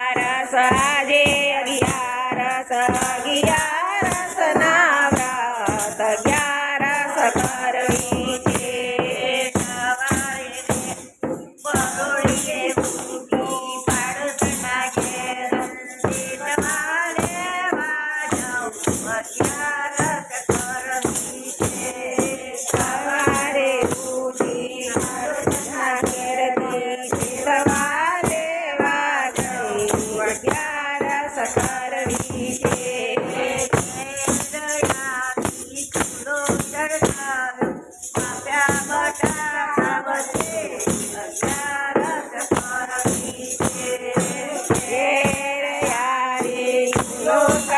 રસ આજે અગિયારસ અગિયારસ ના વ્રત અગિયારસ કરવી છે Yeah. Lord.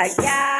Allá.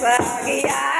Sag ja.